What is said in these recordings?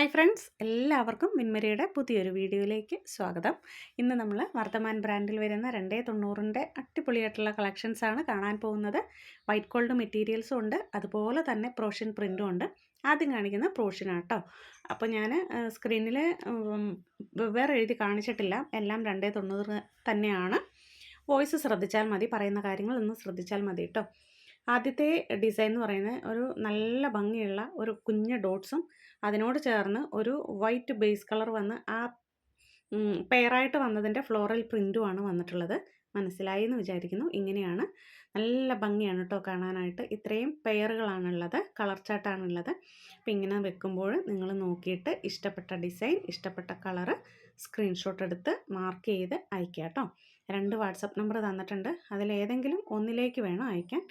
Hi friends എല്ലാവർക്കും മിൻമരിയുടെ പുതിയൊരു വീഡിയോയിലേക്ക് സ്വാഗതം. ഇന്ന് നമ്മൾ വർദ്ധമാൻ ബ്രാൻഡിൽ വരുന്ന രണ്ടേ തൊണ്ണൂറിന്റെ അടിപൊളിയായിട്ടുള്ള കളക്ഷൻസാണ് കാണാൻ പോകുന്നത്. വൈറ്റ് ഗോൾഡ് മെറ്റീരിയൽസും ഉണ്ട് അതുപോലെ തന്നെ പ്രോഷ്യൻ പ്രിന്റും ഉണ്ട്. ആദ്യം കാണിക്കുന്ന പ്രോഷ്യനാണ് കേട്ടോ അപ്പോൾ ഞാൻ സ്ക്രീനിൽ വേറെ എഴുതി കാണിച്ചിട്ടില്ല. എല്ലാം രണ്ടേ തൊണ്ണൂറ് തന്നെയാണ്. വോയിസ് ശ്രദ്ധിച്ചാൽ മതി പറയുന്ന കാര്യങ്ങൾ ഒന്ന് ശ്രദ്ധിച്ചാൽ മതി കേട്ടോ ആദ്യത്തെ ഡിസൈൻ എന്ന് പറയുന്നത് ഒരു നല്ല ഭംഗിയുള്ള ഒരു കുഞ്ഞ് ഡോട്ട്സും അതിനോട് ചേർന്ന് ഒരു വൈറ്റ് ബേസ് കളർ വന്ന് ആ പെയറായിട്ട് വന്നതിന്റെ ഫ്ലോറൽ പ്രിന്റുമാണ് വന്നിട്ടുള്ളത്. മനസ്സിലായി എന്ന് വിചാരിക്കുന്നു. ഇങ്ങനെയാണ്. നല്ല ഭംഗിയാണ് കേട്ടോ കാണാനായിട്ട്. ഇത്രയും പെയറുകളാണുള്ളത് കളർ ചാർട്ടാണുള്ളത് അപ്പോൾ ഇങ്ങനെ വെക്കുമ്പോൾ നിങ്ങൾ നോക്കിയിട്ട് ഇഷ്ടപ്പെട്ട ഡിസൈൻ ഇഷ്ടപ്പെട്ട കളറ് സ്ക്രീൻഷോട്ട് എടുത്ത് മാർക്ക് ചെയ്ത് അയക്കാം കേട്ടോ രണ്ട് വാട്സപ്പ് നമ്പർ തന്നിട്ടുണ്ട്. അതിലേതെങ്കിലും ഒന്നിലേക്ക് വേണം അയക്കാൻ.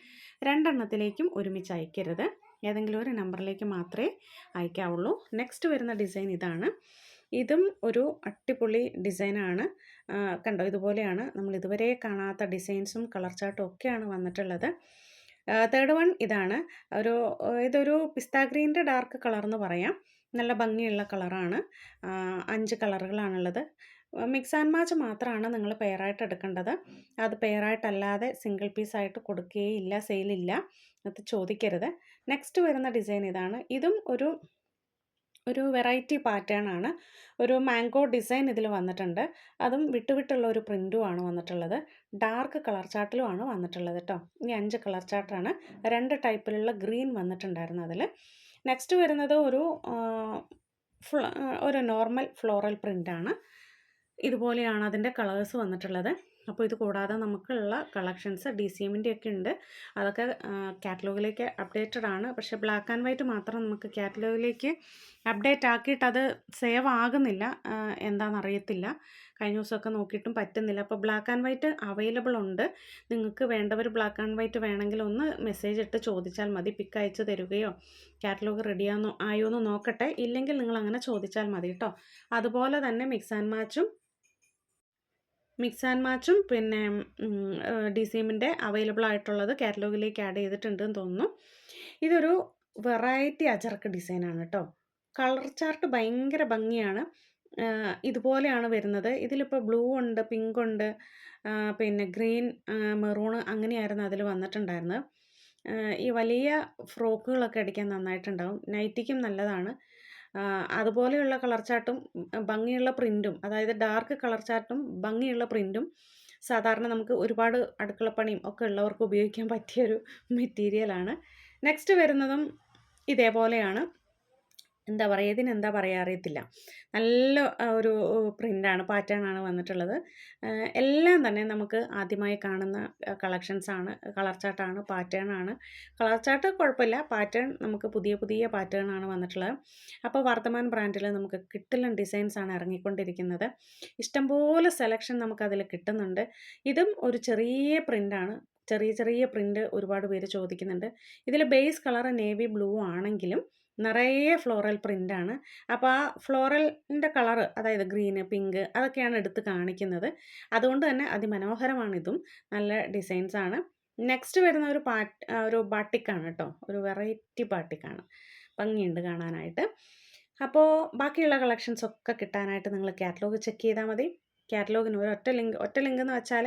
രണ്ടെണ്ണത്തിലേക്കും ഒരുമിച്ച് അയക്കരുത്. ഏതെങ്കിലും ഒരു നമ്പറിലേക്ക് മാത്രമേ അയക്കാവുള്ളൂ. നെക്സ്റ്റ് വരുന്ന ഡിസൈൻ ഇതാണ്. ഇതും ഒരു അട്ടിപ്പൊളി ഡിസൈനാണ്. കണ്ടോ? ഇതുപോലെയാണ്. നമ്മൾ ഇതുവരെ കാണാത്ത ഡിസൈൻസും കളർ ചാർട്ടും ഒക്കെയാണ് വന്നിട്ടുള്ളത്. തേർഡ് വൺ ഇതാണ്. ഒരു ഇതൊരു പിസ്ത ഗ്രീന്റെ ഡാർക്ക് കളർ എന്ന് പറയാം. നല്ല ഭംഗിയുള്ള കളറാണ്. അഞ്ച് കളറുകളാണുള്ളത്. മിക്സ് ആൻഡ് മാച്ച് മാത്രമാണ് നിങ്ങൾ പെയറായിട്ട് എടുക്കേണ്ടത്. അത് പെയറായിട്ടല്ലാതെ സിംഗിൾ പീസായിട്ട് കൊടുക്കുകയില്ല സെയിലില്ല അത് ചോദിക്കരുത്. നെക്സ്റ്റ് വരുന്ന ഡിസൈൻ ഇതാണ്. ഇതും ഒരു ഒരു വെറൈറ്റി പാറ്റേൺ ആണ്. ഒരു മാംഗോ ഡിസൈൻ ഇതിൽ വന്നിട്ടുണ്ട്. അതും വിട്ടുവിട്ടുള്ള ഒരു പ്രിന്റുമാണ് വന്നിട്ടുള്ളത്. ഡാർക്ക് കളർ ചാർട്ടിലുമാണ് വന്നിട്ടുള്ളത് കേട്ടോ ഈ അഞ്ച് കളർ ചാർട്ടാണ് രണ്ട് ടൈപ്പിലുള്ള ഗ്രീൻ വന്നിട്ടുണ്ടായിരുന്നു അതിൽ നെക്സ്റ്റ് വരുന്നത് ഒരു ഒരു നോർമൽ ഫ്ലോറൽ പ്രിന്റാണ് ഇതുപോലെയാണ് അതിന്റെ കളേഴ്സ് വന്നിട്ടുള്ളത്. അപ്പോൾ ഇത് കൂടാതെ നമുക്കുള്ള കളക്ഷൻസ് ഡി സി എമ്മിന്റെ ഒക്കെ ഉണ്ട്. അതൊക്കെ കാറ്റലോഗിലേക്ക് അപ്ഡേറ്റഡ് ആണ്. പക്ഷേ ബ്ലാക്ക് ആൻഡ് വൈറ്റ് മാത്രം നമുക്ക് കാറ്റലോഗിലേക്ക് അപ്ഡേറ്റ് ആക്കിയിട്ട് അത് സേവ് ആകുന്നില്ല. എന്താണെന്നറിയത്തില്ല കഴിഞ്ഞ ദിവസമൊക്കെ നോക്കിയിട്ടും പറ്റുന്നില്ല. അപ്പോൾ ബ്ലാക്ക് ആൻഡ് വൈറ്റ് അവൈലബിൾ ഉണ്ട്. നിങ്ങൾക്ക് വേണ്ടവർ ബ്ലാക്ക് ആൻഡ് വൈറ്റ് വേണമെങ്കിൽ ഒന്ന് മെസ്സേജ് ഇട്ട് ചോദിച്ചാൽ മതി. പിക്ക് അയച്ച് തരികയോ കാറ്റലോഗ് റെഡിയാന്നോ ആയോ എന്ന് നോക്കട്ടെ. ഇല്ലെങ്കിൽ നിങ്ങൾ അങ്ങനെ ചോദിച്ചാൽ മതി കേട്ടോ. അതുപോലെ തന്നെ മിക്സ് ആൻഡ് മാച്ചും മിക്സ് ആൻഡ് മാച്ചും പിന്നെ ഡി സി എമ്മിന്റെ അവൈലബിൾ ആയിട്ടുള്ളത് കാറ്റലോഗിലേക്ക് ആഡ് ചെയ്തിട്ടുണ്ടെന്ന് തോന്നുന്നു. ഇതൊരു വെറൈറ്റി അജർക്ക് ഡിസൈനാണ് കേട്ടോ. കളർ ചാർട്ട് ഭയങ്കര ഭംഗിയാണ്. ഇതുപോലെയാണ് വരുന്നത്. ഇതിലിപ്പോൾ ബ്ലൂ ഉണ്ട് പിങ്ക് ഉണ്ട് പിന്നെ ഗ്രീൻ മെറൂണ് അങ്ങനെയായിരുന്നു അതിൽ വന്നിട്ടുണ്ടായിരുന്നത്. ഈ വലിയ ഫ്രോക്കുകളൊക്കെ അടിക്കാൻ നന്നായിട്ടുണ്ടാവും. നൈറ്റിക്കും നല്ലതാണ്. അതുപോലെയുള്ള കളർ ചാർട്ടും ഭംഗിയുള്ള പ്രിന്റും അതായത് ഡാർക്ക് കളർ ചാർട്ടും ഭംഗിയുള്ള പ്രിന്റും സാധാരണ നമുക്ക് ഒരുപാട് അടുക്കളപ്പണിയും ഒക്കെ ഉള്ളവർക്ക് ഉപയോഗിക്കാൻ പറ്റിയൊരു മെറ്റീരിയലാണ് നെക്സ്റ്റ് വരുന്നതും ഇതേപോലെയാണ്. എന്താ പറയുക ഇതിനെന്താ പറയുക അറിയത്തില്ല. നല്ല ഒരു പ്രിന്റാണ് പാറ്റേണാണ് വന്നിട്ടുള്ളത്. എല്ലാം തന്നെ നമുക്ക് ആദ്യമായി കാണുന്ന കളക്ഷൻസാണ്. കളർ ചാർട്ടാണ് പാറ്റേണാണ്. കളർ ചാർട്ട് കുഴപ്പമില്ല. പാറ്റേൺ നമുക്ക് പുതിയ പുതിയ പാറ്റേണാണ് വന്നിട്ടുള്ളത്. അപ്പോൾ വർത്തമാൻ ബ്രാൻഡിൽ നമുക്ക് കിട്ടലും ഡിസൈൻസാണ് ഇറങ്ങിക്കൊണ്ടിരിക്കുന്നത്. ഇഷ്ടംപോലെ സെലക്ഷൻ നമുക്കതിൽ കിട്ടുന്നുണ്ട്. ഇതും ഒരു ചെറിയ പ്രിന്റാണ് ചെറിയ ചെറിയ പ്രിന്റ് ഒരുപാട് പേര് ചോദിക്കുന്നുണ്ട്. ഇതിൽ ബേസ് കളർ നേവി ബ്ലൂ ആണെങ്കിലും നിറയെ ഫ്ലോറൽ പ്രിന്റാണ് അപ്പോൾ ആ ഫ്ലോറലിന്റെ കളറ് അതായത് ഗ്രീന് പിങ്ക് അതൊക്കെയാണ് എടുത്ത് കാണിക്കുന്നത്. അതുകൊണ്ട് തന്നെ അതിമനോഹരമാണിതും. നല്ല ഡിസൈൻസാണ് നെക്സ്റ്റ് വരുന്ന ഒരു പാട്ട് ഒരു ബാട്ടിക്കാണ് കേട്ടോ. ഒരു വെറൈറ്റി ബാട്ടിക്കാണ്. ഭംഗിയുണ്ട് കാണാനായിട്ട്. അപ്പോൾ ബാക്കിയുള്ള കളക്ഷൻസ് ഒക്കെ കിട്ടാനായിട്ട് നിങ്ങൾ കാറ്റലോഗ് ചെക്ക് ചെയ്താൽ മതി. കാറ്റലോഗിന് ഒരു ഒറ്റ ലിങ്ക് ഒറ്റ ലിങ്ക് എന്ന് വെച്ചാൽ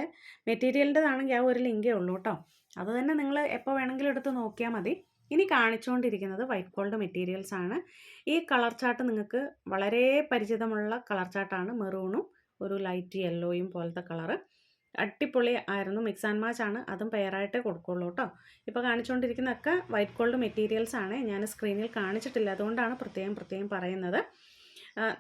മെറ്റീരിയലിന്റെതാണെങ്കിൽ ആ ഒരു ലിങ്കേ ഉള്ളൂ കേട്ടോ. അത് തന്നെ നിങ്ങൾ എപ്പോൾ വേണമെങ്കിലും എടുത്ത് നോക്കിയാൽ മതി. ഇനി കാണിച്ചുകൊണ്ടിരിക്കുന്നത് വൈറ്റ് ഗോൾഡ് മെറ്റീരിയൽസ് ആണ്. ഈ കളർ ചാർട്ട് നിങ്ങൾക്ക് വളരെ പരിചിതമുള്ള കളർ ചാർട്ടാണ് മെറൂണും ഒരു ലൈറ്റ് യെല്ലോയും പോലത്തെ കളറ് അടിപൊളി ആയിരുന്നു. മിക്സ് ആൻഡ് മാച്ച് ആണ്. അതും പെയറായിട്ടേ കൊടുക്കുള്ളൂ കേട്ടോ ഇപ്പോൾ കാണിച്ചുകൊണ്ടിരിക്കുന്നതൊക്കെ വൈറ്റ് ഗോൾഡ് മെറ്റീരിയൽസ് ആണ്. ഞാൻ സ്ക്രീനിൽ കാണിച്ചിട്ടില്ല. അതുകൊണ്ടാണ് പ്രത്യേകം പ്രത്യേകം പറയുന്നത്.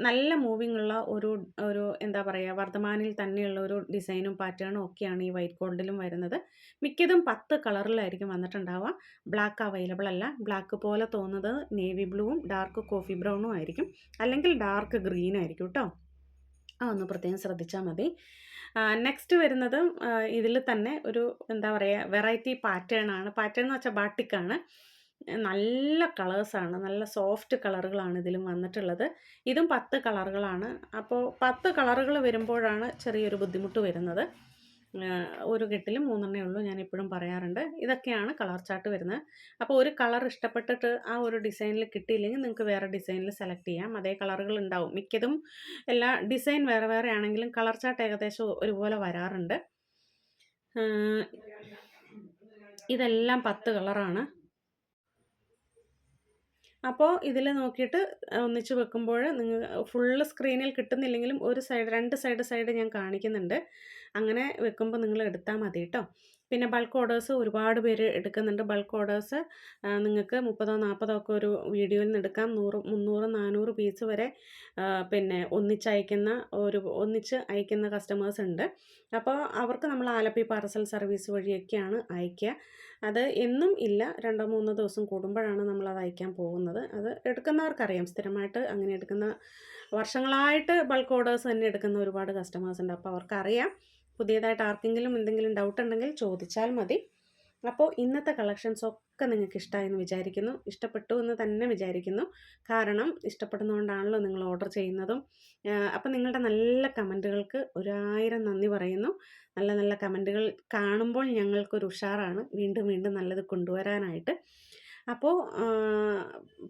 നല്ല മൂവിങ് ഉള്ള ഒരു ഒരു എന്താ പറയുക വർദ്ധമാനിൽ തന്നെയുള്ള ഒരു ഡിസൈനും പാറ്റേണും ഒക്കെയാണ് ഈ വൈറ്റ് ഗോൾഡിലും വരുന്നത്. മിക്കതും പത്ത് കളറിലായിരിക്കും വന്നിട്ടുണ്ടാവുക. ബ്ലാക്ക് അവൈലബിൾ അല്ല. ബ്ലാക്ക് പോലെ തോന്നുന്നത് നേവി ബ്ലൂവും ഡാർക്ക് കോഫി ബ്രൗണും ആയിരിക്കും. അല്ലെങ്കിൽ ഡാർക്ക് ഗ്രീൻ ആയിരിക്കും കേട്ടോ ആ ഒന്ന് പ്രത്യേകം ശ്രദ്ധിച്ചാൽ മതി. നെക്സ്റ്റ് വരുന്നത് ഇതിൽ തന്നെ ഒരു എന്താ പറയുക വെറൈറ്റി പാറ്റേൺ ആണ് പാറ്റേൺ എന്ന് വെച്ചാൽ ബാട്ടിക്കാണ്. നല്ല കളേഴ്സാണ്. നല്ല സോഫ്റ്റ് കളറുകളാണ് ഇതിലും വന്നിട്ടുള്ളത്. ഇതും പത്ത് കളറുകളാണ്. അപ്പോൾ പത്ത് കളറുകൾ വരുമ്പോഴാണ് ചെറിയൊരു ബുദ്ധിമുട്ട് വരുന്നത്. ഒരു കെട്ടിലും മൂന്നെണ്ണേ ഉള്ളൂ ഞാൻ എപ്പോഴും പറയാറുണ്ട്. ഇതൊക്കെയാണ് കളർ ചാർട്ട് വരുന്നത്. അപ്പോൾ ഒരു കളർ ഇഷ്ടപ്പെട്ടിട്ട് ആ ഒരു ഡിസൈനിൽ കിട്ടിയില്ലെങ്കിൽ നിങ്ങൾക്ക് വേറെ ഡിസൈനിൽ സെലക്ട് ചെയ്യാം. അതേ കളറുകൾ ഉണ്ടാവും. മിക്കതും എല്ലാ ഡിസൈൻ വേറെ വേറെ ആണെങ്കിലും കളർ ചാർട്ട് ഏകദേശം ഒരുപോലെ വരാറുണ്ട്. ഇതെല്ലാം പത്ത് കളറാണ്. അപ്പോൾ ഇതിൽ നോക്കിയിട്ട് ഒന്നിച്ച് വെക്കുമ്പോൾ നിങ്ങൾ ഫുള്ള് സ്ക്രീനിൽ കിട്ടുന്നില്ലെങ്കിലും ഒരു സൈഡ് രണ്ട് സൈഡ് സൈഡ് ഞാൻ കാണിക്കുന്നുണ്ട്. അങ്ങനെ വെക്കുമ്പോൾ നിങ്ങൾ എടുത്താൽ മതി കേട്ടോ പിന്നെ ബൾക്ക് ഓർഡേഴ്സ് ഒരുപാട് പേര് എടുക്കുന്നുണ്ട്. ബൾക്ക് ഓർഡേഴ്സ് നിങ്ങൾക്ക് മുപ്പതോ നാൽപ്പതോ ഒക്കെ ഒരു വീഡിയോയിൽ നിന്ന് എടുക്കാം. നൂറ് മുന്നൂറ് നാനൂറ് പീസ് വരെ പിന്നെ ഒന്നിച്ച് അയക്കുന്ന ഒരു ഒന്നിച്ച് അയക്കുന്ന കസ്റ്റമേഴ്സ് ഉണ്ട്. അപ്പോൾ അവർക്ക് നമ്മൾ ആലപ്പി പാർസൽ സർവീസ് വഴിയൊക്കെയാണ് അയക്കുക അത് എന്നും ഇല്ല. രണ്ടോ മൂന്നോ ദിവസം കൂടുമ്പോഴാണ് നമ്മൾ അത് അയക്കാൻ പോകുന്നത്. അത് എടുക്കുന്നവർക്കറിയാം. സ്ഥിരമായിട്ട് അങ്ങനെ എടുക്കുന്ന വർഷങ്ങളായിട്ട് ബൾക്ക് ഓർഡേഴ്സ് തന്നെ എടുക്കുന്ന ഒരുപാട് കസ്റ്റമേഴ്സ് ഉണ്ട്. അപ്പോൾ അവർക്കറിയാം. പുതിയതായിട്ട് ആർക്കെങ്കിലും എന്തെങ്കിലും ഡൗട്ട് ഉണ്ടെങ്കിൽ ചോദിച്ചാൽ മതി. അപ്പോൾ ഇന്നത്തെ കളക്ഷൻസ് ഒക്കെ നിങ്ങൾക്ക് ഇഷ്ടമായെന്ന് വിചാരിക്കുന്നു. ഇഷ്ടപ്പെട്ടു എന്ന് തന്നെ വിചാരിക്കുന്നു. കാരണം ഇഷ്ടപ്പെടുന്നതുകൊണ്ടാണല്ലോ നിങ്ങൾ ഓർഡർ ചെയ്യുന്നതും. അപ്പം നിങ്ങളുടെ നല്ല കമന്റുകൾക്ക് ഒരായിരം നന്ദി പറയുന്നു. നല്ല നല്ല കമന്റുകൾ കാണുമ്പോൾ ഞങ്ങൾക്കൊരു ഉഷാറാണ് വീണ്ടും വീണ്ടും നല്ലത് കൊണ്ടുവരാനായിട്ട്. അപ്പോൾ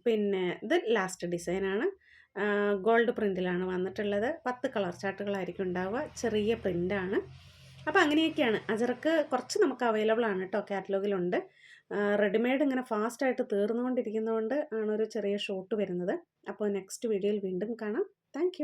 പിന്നെ ഇത് ലാസ്റ്റ് ഡിസൈനാണ്. ഗോൾഡ് പ്രിന്റിലാണ് വന്നിട്ടുള്ളത്. പത്ത് കളർ ചാർട്ടുകളായിരിക്കും ഉണ്ടാവുക. ചെറിയ പ്രിന്റാണ് അപ്പോൾ അങ്ങനെയൊക്കെയാണ്. അജറക്ക് കുറച്ച് നമുക്ക് അവൈലബിൾ ആണ് കേട്ടോ കാറ്റലോഗിലുണ്ട് റെഡിമെയ്ഡ് ഇങ്ങനെ ഫാസ്റ്റായിട്ട് തീർന്നുകൊണ്ടിരിക്കുന്നതുകൊണ്ട് ആണ് ഒരു ചെറിയ ഷോട്ട് വരുന്നത്. അപ്പോൾ നെക്സ്റ്റ് വീഡിയോയിൽ വീണ്ടും കാണാം. താങ്ക്